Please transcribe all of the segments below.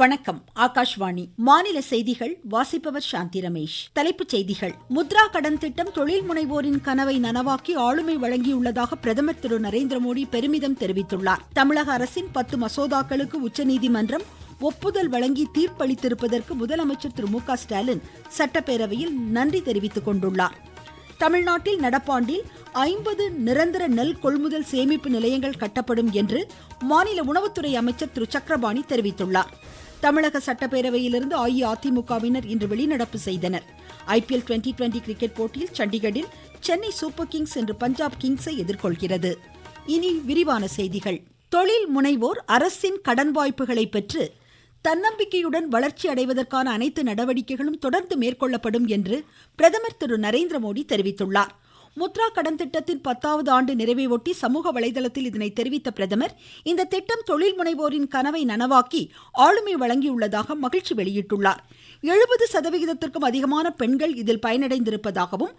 வணக்கம். ஆகாஷ்வாணி. மாநில செய்திகள் வாசிப்பவர் சாந்தி ரமேஷ். தலைப்புச் செய்திகள். முத்ரா கடன் திட்டம் தொழில் முனைவோரின் கனவை நனவாக்கி ஆளுமை வழங்கியுள்ளதாக பிரதமர் திரு நரேந்திர மோடி பெருமிதம் தெரிவித்துள்ளார். தமிழக அரசின் பத்து மசோதாக்களுக்கு உச்சநீதிமன்றம் ஒப்புதல் வழங்கி தீர்ப்பளித்திருப்பதற்கு முதலமைச்சர் திரு மு க ஸ்டாலின் சட்டப்பேரவையில் நன்றி தெரிவித்துக் கொண்டுள்ளார். தமிழ்நாட்டில் நடப்பாண்டில் ஐம்பது நிரந்தர நெல் கொள்முதல் சேமிப்பு நிலையங்கள் கட்டப்படும் என்று மாநில உணவுத்துறை அமைச்சர் திரு சக்கரபாணி தெரிவித்துள்ளார். தமிழக சட்டப்பேரவையிலிருந்து அஇஅதிமுகவினர் இன்று வெளிநடப்பு செய்தனர். ஐபிஎல் டுவெண்டி டுவெண்டி கிரிக்கெட் போட்டியில் சண்டிகரில் சென்னை சூப்பர் கிங்ஸ் இன்று பஞ்சாப் கிங்ஸை எதிர்கொள்கிறது. இனி விரிவான செய்திகள். தொழில் முனைவோர் அரசின் கடன் வாய்ப்புகளை பெற்று தன்னம்பிக்கையுடன் வளர்ச்சி அடைவதற்கான அனைத்து நடவடிக்கைகளும் தொடர்ந்து மேற்கொள்ளப்படும் என்று பிரதமர் திரு நரேந்திர மோடி தெரிவித்துள்ளார். முத்ரா கடன் திட்டத்தின் பத்தாவது ஆண்டு நிறைவையொட்டி சமூக வலைதளத்தில் இதனை தெரிவித்த பிரதமர் இந்த திட்டம் தொழில் முனைவோரின் கனவை நனவாக்கி ஆளுமை வழங்கியுள்ளதாக மகிழ்ச்சி வெளியிட்டுள்ளார். எழுபது சதவிகிதத்திற்கும் அதிகமான பெண்கள் இதில் பயனடைந்திருப்பதாகவும்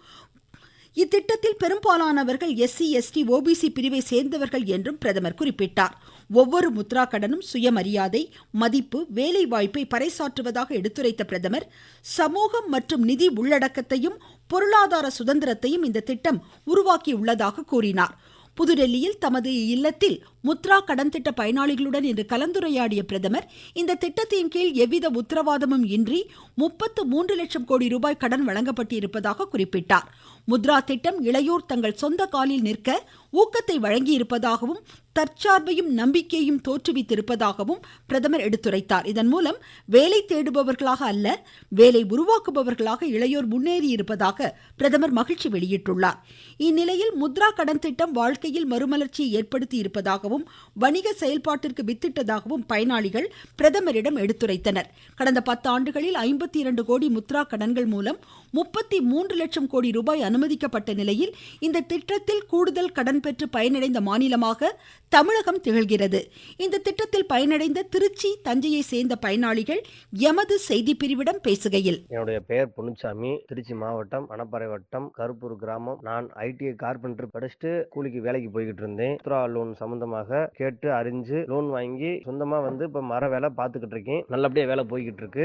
இத்திட்டத்தில் பெரும்பாலானவர்கள் எஸ்சி எஸ்டி ஓபிசி பிரிவை சேர்ந்தவர்கள் என்றும் பிரதமர் குறிப்பிட்டார். ஒவ்வொரு முத்ரா கடனும் சுயமரியாதை மதிப்பு வேலை வாய்ப்பை பறைசாற்றுவதாக எடுத்துரைத்த பிரதமர் சமூகம் மற்றும் நிதி உள்ளடக்கத்தையும் பொருளாதார சுதந்திரத்தையும் இந்த திட்டம் உருவாக்கியுள்ளதாக கூறினார். புதுடெல்லியில் தமது இல்லத்தில் முத்ரா கடன் திட்ட பயனாளிகளுடன் இன்று கலந்துரையாடிய பிரதமர் இந்த திட்டத்தின் கீழ் எவ்வித உத்தரவாதமும் இன்றி முப்பத்து மூன்று லட்சம் கோடி ரூபாய் கடன் வழங்கப்பட்டிருப்பதாக குறிப்பிட்டார். முத்ரா திட்டம் இளையோர் தங்கள் சொந்த காலில் நிற்க ஊக்கத்தை வழங்கியிருப்பதாகவும் தற்சார்பையும் நம்பிக்கையும் தோற்றுவித்திருப்பதாகவும் பிரதமர் எடுத்துரைத்தார். இதன் மூலம் வேலை தேடுபவர்களாக அல்ல வேலை உருவாக்குபவர்களாக இளையோர் முன்னேறியிருப்பதாக பிரதமர் மகிழ்ச்சி வெளியிட்டுள்ளார். இந்நிலையில் முத்ரா கடன் திட்டம் வாழ்க்கையில் மறுமலர்ச்சியை ஏற்படுத்தி இருப்பதாகவும் வணிக செயல்பாட்டிற்கு வித்திட்டதாகவும் பயனாளிகள் பிரதமரிடம் எடுத்துரைத்தனர். கடந்த பத்து ஆண்டுகளில் ஐம்பத்தி இரண்டு கோடி முத்ரா கடன்கள் மூலம் முப்பத்தி மூன்று லட்சம் கோடி ரூபாய் அனுமதிக்கப்பட்ட நிலையில் இந்த திட்டத்தில் கூடுதல் கடன் பெற்று பயனடைந்த மாநிலமாக தமிழகம் திகழ்கிறது. இந்த திட்டத்தில் பயனடைந்த திருச்சி தஞ்சையை சேர்ந்த பயனாளிகள் எமது செய்தி பிரிவிடம் பேசுகையில் என்னுடைய பெயர் பொன்னுச்சாமி. திருச்சி மாவட்டம் மணப்பாறை வட்டம் கருப்பூர் கிராமம். நான் ஐடிஐ கார்பெண்டர் படிச்சுட்டு கூலிக்கு வேலைக்கு போய்கிட்டு இருந்தேன். லோன் சம்பந்தமாக கேட்டு அறிஞ்சு லோன் வாங்கி சொந்தமா வந்து இப்ப மர வேலை பார்த்துக்கிட்டு இருக்கேன். நல்லபடியா வேலை போய்கிட்டு இருக்கு.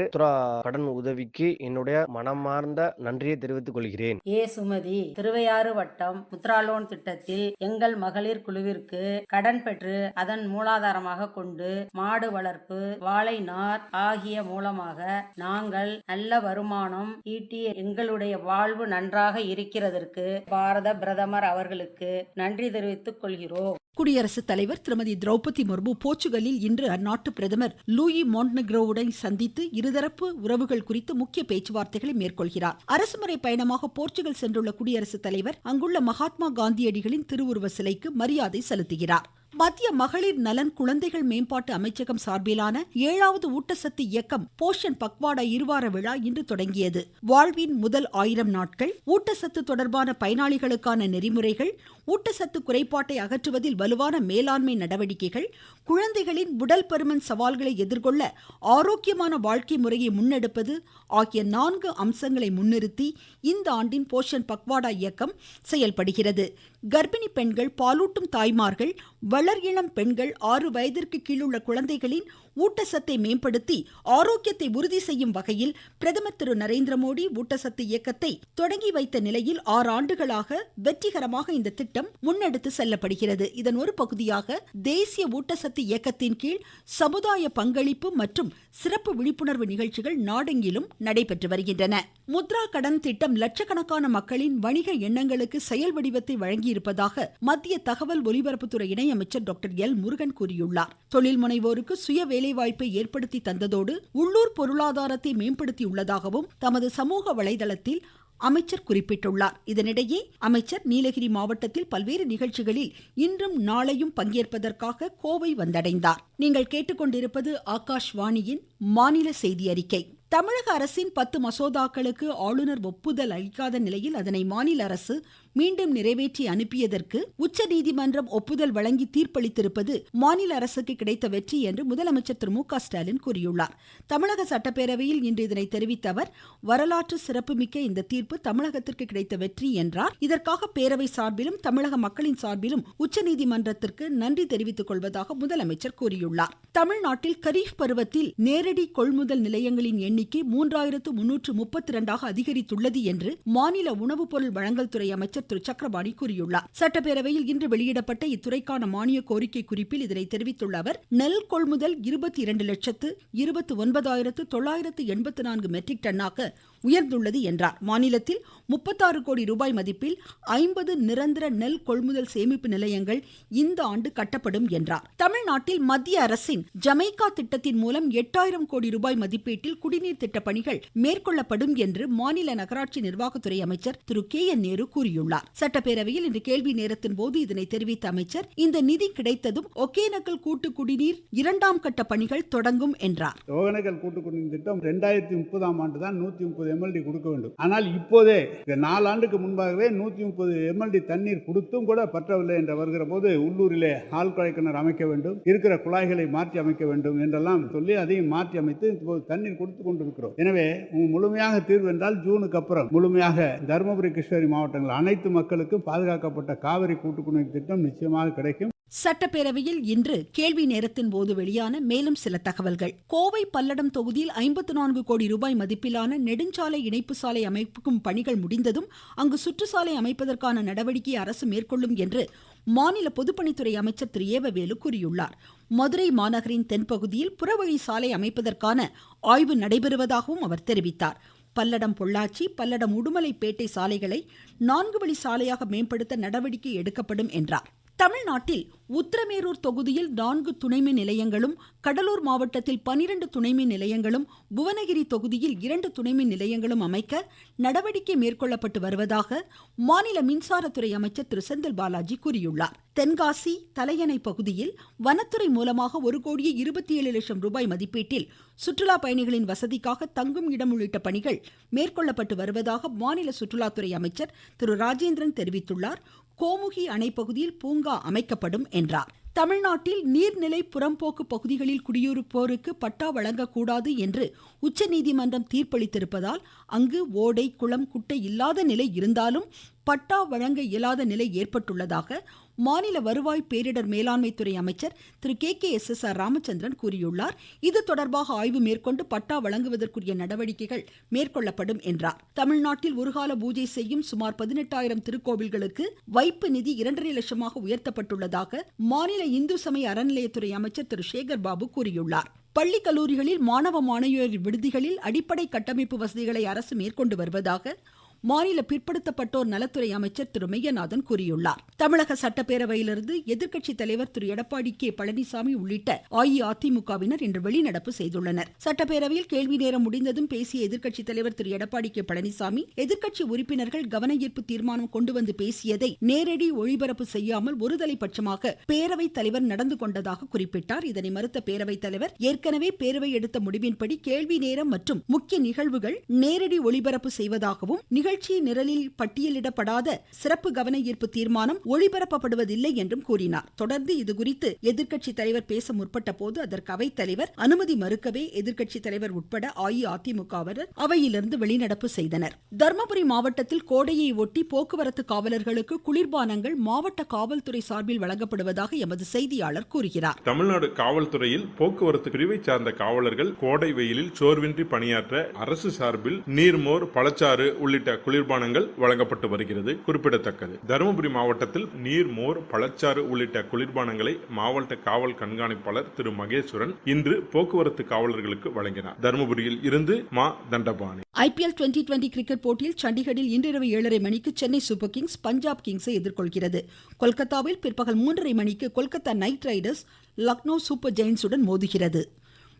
கடன் உதவிக்கு என்னுடைய மனமார்ந்த நன்றியை தெரிவித்துக் கொள்கிறேன். ஏ சுமதி திருவையாறு வட்டம் முத்ரா லோன் திட்டத்தில் எங்கள் மகளிர் குழுவிற்கு கடன் பெற்று அதன் மூலாதாரமாக கொண்டு மாடு வளர்ப்பு வாழை நார் ஆகிய மூலமாக நாங்கள் நல்ல வருமானம் ஈட்டி எங்களுடைய வாழ்வு நன்றாக இருக்கிறதற்கு பாரத பிரதமர் அவர்களுக்கு நன்றி தெரிவித்துக் கொள்கிறோம். குடியரசுத் தலைவர் திருமதி திரௌபதி முர்மு போர்ச்சுகலில் இன்று அந்நாட்டு பிரதமர் லூயி மோன்ட்னெக்ரோவுடன் சந்தித்து இருதரப்பு உறவுகள் குறித்து முக்கிய பேச்சுவார்த்தைகளை மேற்கொள்கிறார். அரசுமுறை பயணமாக போர்ச்சுகல் சென்றுள்ள குடியரசுத் தலைவர் அங்குள்ள மகாத்மா காந்தியடிகளின் திருவுருவ சிலைக்கு மரியாதை செலுத்துகிறார். மத்திய மகளிர் நலன் குழந்தைகள் மேம்பாட்டு அமைச்சகம் சார்பிலான ஏழாவது ஊட்டச்சத்து இயக்கம் போஷன் பக்வாடா இருவார விழா இன்று தொடங்கியது. வாழ்வின் முதல் ஆயிரம் நாட்கள் ஊட்டச்சத்து தொடர்பான பயனாளிகளுக்கான நெறிமுறைகள் ஊட்டச்சத்து குறைபாட்டை அகற்றுவதில் வலுவான மேலாண்மை நடவடிக்கைகள் குழந்தைகளின் உடல் பருமன் சவால்களை எதிர்கொள்ள ஆரோக்கியமான வாழ்க்கை முறையை முன்னெடுப்பது ஆகிய நான்கு அம்சங்களை முன்னிறுத்தி இந்த ஆண்டின் போஷன் பக்வாடா இயக்கம் செயல்படுகிறது. கர்ப்பிணி பெண்கள் பாலூட்டும் தாய்மார்கள் வளர் இளம் பெண்கள் ஆறு வயதிற்கு கீழுள்ள குழந்தைகளின் ஊட்டச்சத்தை மேம்படுத்தி ஆரோக்கியத்தை உறுதி செய்யும் வகையில் பிரதமர் திரு நரேந்திர மோடி ஊட்டச்சத்து இயக்கத்தை தொடங்கி வைத்த நிலையில் ஆறு ஆண்டுகளாக வெற்றிகரமாக இந்த திட்டம் முன்னெடுத்து செல்லப்படுகிறது. இதன் ஒரு பகுதியாக தேசிய ஊட்டச்சத்து இயக்கத்தின் கீழ் சமுதாய பங்களிப்பு மற்றும் சிறப்பு விழிப்புணர்வு நிகழ்ச்சிகள் நாடெங்கிலும் நடைபெற்று வருகின்றன. முத்ரா கடன் திட்டம் லட்சக்கணக்கான மக்களின் வணிக எண்ணங்களுக்கு செயல் வடிவத்தை வழங்கியிருப்பதாக மத்திய தகவல் ஒலிபரப்புத்துறை இணையமைச்சர் டாக்டர் எல் முருகன் கூறியுள்ளார். தொழில் முனைவோருக்கு சுய வேலைவாய்ப்பை ஏற்படுத்தி தந்ததோடு உள்ளூர் பொருளாதாரத்தை மேம்படுத்தியுள்ளதாகவும் தமது சமூக வலைதளத்தில் அமைச்சர் குறிப்பிட்டுள்ளார். இதனிடையே அமைச்சர் நீலகிரி மாவட்டத்தில் பல்வேறு நிகழ்ச்சிகளில் இன்றும் நாளையும் பங்கேற்பதற்காக கோவை வந்தடைந்தார். நீங்கள் கேட்டுக்கொண்டிருப்பது ஆகாஷ்வாணியின் மாநில செய்தி அறிக்கை. தமிழக அரசின் பத்து மசோதாக்களுக்கு ஆளுநர் ஒப்புதல் அளிக்காத நிலையில் அதனை மாநில அரசு மீண்டும் நிறைவேற்றி அனுப்பியதற்கு உச்சநீதிமன்றம் ஒப்புதல் வழங்கி தீர்ப்பளித்திருப்பது மாநில அரசுக்கு கிடைத்த வெற்றி என்று முதலமைச்சர் திரு மு க ஸ்டாலின் கூறியுள்ளார். தமிழக சட்டப்பேரவையில் இன்று இதனை தெரிவித்த அவர் வரலாற்று சிறப்புமிக்க இந்த தீர்ப்பு தமிழகத்திற்கு கிடைத்த வெற்றி என்றார். இதற்காக பேரவை சார்பிலும் தமிழக மக்களின் சார்பிலும் உச்சநீதிமன்றத்திற்கு நன்றி தெரிவித்துக் கொள்வதாக முதலமைச்சர் கூறியுள்ளார். தமிழ்நாட்டில் கரீஃப் பருவத்தில் நேரடி கொள்முதல் நிலையங்களின் எண்ணிக்கை மூன்றாயிரத்து முன்னூற்று முப்பத்தி இரண்டாக அதிகரித்துள்ளது என்று மாநில உணவுப் பொருள் வழங்கல் துறை அமைச்சர் திரு. சக்கரபாணி கூறியுள்ளார். சட்டப்பேரவையில் இன்று வெளியிடப்பட்ட இத்துறைக்கான மானிய கோரிக்கை குறிப்பில் இதனை தெரிவித்துள்ள அவர் நெல் கொள்முதல் இருபத்தி இரண்டு லட்சத்து இருபத்தி ஒன்பதாயிரத்து தொள்ளாயிரத்து எண்பத்தி நான்கு மெட்ரிக் டன்னாக உயர்ந்துள்ளது என்றார். மாநிலத்தில் முப்பத்தாறு கோடி ரூபாய் மதிப்பில் ஐம்பது நிரந்தர நெல் கொள்முதல் சேமிப்பு நிலையங்கள் இந்த ஆண்டு கட்டப்படும் என்றார். தமிழ்நாட்டில் மத்திய அரசின் ஜமைக்கா திட்டத்தின் மூலம் எட்டாயிரம் கோடி ரூபாய் மதிப்பீட்டில் குடிநீர் திட்ட பணிகள் மேற்கொள்ளப்படும் என்று மாநில நகராட்சி நிர்வாகத்துறை அமைச்சர் திரு கே என் நேரு கூறியுள்ளார். சட்டப்பேரவையில் இன்று கேள்வி நேரத்தின் போது இதனை தெரிவித்த அமைச்சர் இந்த நிதி கிடைத்ததும் ஒகேனக்கல் கூட்டு குடிநீர் இரண்டாம் கட்ட பணிகள் தொடங்கும் என்றார். ஒகேனக்கல் கூட்டு குடிநீர் திட்டம் இரண்டாயிரத்தி முப்பதாம் ஆண்டு தான் நூத்தி முப்பது எம்எல்டி கொடுக்க வேண்டும். ஆனால் இப்போதே இந்த நாலாண்டுக்கு முன்பாகவே நூத்தி முப்பது எம்எல்டி தண்ணீர் கொடுத்தும் கூட பற்றவில்லை என்று வருகிற போது உள்ளூரிலே ஆழ்குழாய் கிணறு அமைக்க வேண்டும் இருக்கிற குழாய்களை மாற்றி அமைக்க வேண்டும் என்றெல்லாம் சொல்லி அதையும் மாற்றி அமைத்து இப்போது தண்ணீர் கொடுத்து கொண்டிருக்கிறோம். எனவே முழுமையாக தீர்வு என்றால் ஜூனுக்கு அப்புறம் முழுமையாக தருமபுரி கிருஷ்ணகிரி மாவட்டங்கள் அனைத்து மக்களுக்கும் பாதுகாக்கப்பட்ட காவிரி கூட்டு திட்டம் நிச்சயமாக கிடைக்கும். சட்டப்பேரவையில் இன்று கேள்வி நேரத்தின் போது வெளியான மேலும் சில தகவல்கள். கோவை பல்லடம் தொகுதியில் ஐம்பத்து நான்கு கோடி ரூபாய் மதிப்பிலான நெடுஞ்சாலை இணைப்பு சாலை அமைக்கும் பணிகள் முடிந்ததும் அங்கு சுற்றுச்சாலை அமைப்பதற்கான நடவடிக்கையை அரசு மேற்கொள்ளும் என்று மாநில பொதுப்பணித்துறை அமைச்சர் திரு. ஏவவேலு கூறியுள்ளார். மதுரை மாநகரின் தென்பகுதியில் புறவழி சாலை அமைப்பதற்கான ஆய்வு நடைபெறுவதாகவும் அவர் தெரிவித்தார். பல்லடம் பொள்ளாச்சி பல்லடம் உடுமலைப்பேட்டை சாலைகளை நான்கு வழி சாலையாக மேம்படுத்த நடவடிக்கை எடுக்கப்படும் என்றார். தமிழ்நாட்டில் உத்திரமேரூர் தொகுதியில் நான்கு துணைமின் நிலையங்களும் கடலூர் மாவட்டத்தில் பனிரெண்டு துணைமின் நிலையங்களும் புவனகிரி தொகுதியில் இரண்டு துணைமின் நிலையங்களும் அமைக்க நடவடிக்கை மேற்கொள்ளப்பட்டு வருவதாக மாநில மின்சாரத்துறை அமைச்சர் திரு. செந்தில் பாலாஜி கூறியுள்ளார். தென்காசி தலையணை பகுதியில் வனத்துறை மூலமாக ஒரு கோடியே இருபத்தி ஏழு லட்சம் ரூபாய் மதிப்பீட்டில் சுற்றுலா பயணிகளின் வசதிக்காக தங்கும் இடம் உள்ளிட்ட பணிகள் மேற்கொள்ளப்பட்டு வருவதாக மாநில சுற்றுலாத்துறை அமைச்சர் திரு. ராஜேந்திரன் தெரிவித்துள்ளார். கோமுகி அணை பகுதியில் பூங்கா அமைக்கப்படும் என்றார். தமிழ்நாட்டில் நீர்நிலை புறம்போக்கு பகுதிகளில் குடியிருப்போருக்கு பட்டா வழங்கக்கூடாது என்று உச்சநீதிமன்றம் தீர்ப்பளித்திருப்பதால் அங்கு ஓடை குளம் குட்டை இல்லாத நிலை இருந்தாலும் பட்டா வழங்க இயலாத நிலை ஏற்பட்டுள்ளதாக மாநில வருவாய் பேரிடர் மேலாண்மை துறை அமைச்சர் திரு K K S S R Ramachandran கூறியுள்ளார். இது தொடர்பாக ஆய்வு மேற்கொண்டு பட்டா வழங்குவதற்குரிய நடவடிக்கைகள் மேற்கொள்ளப்படும் என்றார். தமிழ்நாட்டில் ஒருகால பூஜை செய்யும் சுமார் பதினெட்டாயிரம் திருக்கோவில்களுக்கு வைப்பு நிதி இரண்டரை லட்சமாக உயர்த்தப்பட்டுள்ளதாக மாநில இந்து சமய அறநிலையத்துறை அமைச்சர் திரு சேகர் பாபு கூறியுள்ளார். பள்ளி கல்லூரிகளில் மாணவ மாணவியர் விடுதிகளில் அடிப்படை கட்டமைப்பு வசதிகளை அரசு மேற்கொண்டு வருவதாக மாநில பிற்படுத்தப்பட்டோர் நலத்துறை அமைச்சர் திரு மெய்யநாதன் கூறியுள்ளார். தமிழக சட்டப்பேரவையிலிருந்து எதிர்க்கட்சி தலைவர் திரு எடப்பாடி கே. பழனிசாமி உள்ளிட்ட அஇஅதிமுகவினர் இன்று வெளிநடப்பு செய்துள்ளனர். சட்டப்பேரவையில் கேள்வி நேரம் முடிந்ததும் பேசிய எதிர்க்கட்சி தலைவர் திரு எடப்பாடி கே. பழனிசாமி எதிர்க்கட்சி உறுப்பினர்கள் கவன ஈர்ப்பு தீர்மானம் கொண்டு வந்து பேசியதை நேரடி ஒளிபரப்பு செய்யாமல் ஒருதலை பட்சமாக பேரவைத் தலைவர் நடந்து கொண்டதாக குறிப்பிட்டார். இதனை மறுத்த பேரவைத் தலைவர் ஏற்கனவே பேரவை எடுத்த முடிவின்படி கேள்வி நேரம் மற்றும் முக்கிய நிகழ்வுகள் நேரடி ஒளிபரப்பு செய்வதாகவும் நிகழ்ச்சி நிரலில் பட்டியலிடப்படாத சிறப்பு கவன ஈர்ப்பு தீர்மானம் ஒளிபரப்பப்படுவதில்லை என்றும் கூறினார். தொடர்ந்து இதுகுறித்து எதிர்க்கட்சி தலைவர் பேச முற்பட்ட போது அதற்கு அவைத்தலைவர் அனுமதி மறுக்கவே எதிர்க்கட்சி தலைவர் உட்பட அஇஅதிமுகவினர் அவையிலிருந்து வெளிநடப்பு செய்தனர். தர்மபுரி மாவட்டத்தில் கோடையை ஒட்டி போக்குவரத்து காவலர்களுக்கு குளிர்பானங்கள் மாவட்ட காவல்துறை சார்பில் வழங்கப்படுவதாக எமது செய்தியாளர் கூறுகிறார். தமிழ்நாடு காவல்துறையில் போக்குவரத்து பிரிவை சார்ந்த காவலர்கள் கோடை வெயிலில் சோர்வின்றி பணியாற்ற அரசு சார்பில் நீர்மோர் பழச்சாறு உள்ளிட்ட குளிர்பானங்கள் வழங்கப்பட்டு வருகிறது. குறிப்பிடத்தக்கது. தருமபுரி மாவட்டத்தில் நீர் மோர் பழச்சாறு உள்ளிட்ட குளிர்பானங்களை மாவட்ட காவல் கண்காணிப்பாளர் திரு மகேஸ்வரன் இன்று போக்குவரத்து காவலர்களுக்கு வழங்கினார். தருமபுரியில் இருந்து மா. Dhandapani. IPL twenty twenty cricket போட்டியில் சண்டிகரில் இன்றிரவு ஏழரை மணிக்கு சென்னை சூப்பர் கிங்ஸ் பஞ்சாப் கிங்ஸை எதிர்கொள்கிறது. கொல்கத்தாவில் பிற்பகல் மூன்றரை மணிக்கு Kolkata knight riders Lucknow super ஜெயின்ஸுடன் மோதுகிறது.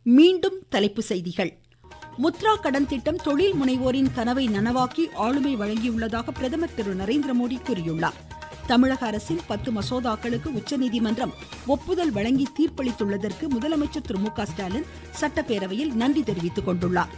மீண்டும் தலைப்புச் செய்திகள். முத்ரா கடன் திட்டம் தொழில் முனைவோரின் கனவை நனவாக்கி ஆளுமை வழங்கியுள்ளதாக பிரதமர் திரு நரேந்திர மோடி கூறியுள்ளார். தமிழக அரசின் பத்து மசோதாக்களுக்கு உச்சநீதிமன்றம் ஒப்புதல் வழங்கி தீர்ப்பளித்துள்ளதற்கு முதலமைச்சர் திரு மு க ஸ்டாலின் சட்டப்பேரவையில் நன்றி தெரிவித்துக் கொண்டுள்ளார்.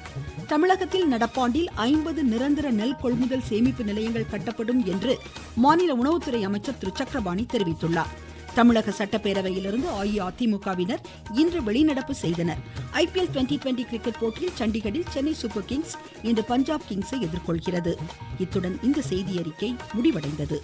தமிழகத்தில் நடப்பாண்டில் ஐம்பது நிரந்தர நெல் கொள்முதல் சேமிப்பு நிலையங்கள் கட்டப்படும் என்று மாநில உணவுத்துறை அமைச்சர் திரு சக்கரபாணி தெரிவித்துள்ளார். தமிழக சட்டப்பேரவையிலிருந்து அஇஅதிமுகவினர் இன்று வெளிநடப்பு செய்தனர். ஐ ஐபிஎல் டுவெண்டி டுவெண்டி கிரிக்கெட் போட்டியில் சண்டிகரில் சென்னை சூப்பர் கிங்ஸ் இன்று பஞ்சாப் கிங்ஸை எதிர்கொள்கிறது. இத்துடன் இந்த செய்தியறிக்கை முடிவடைந்தது.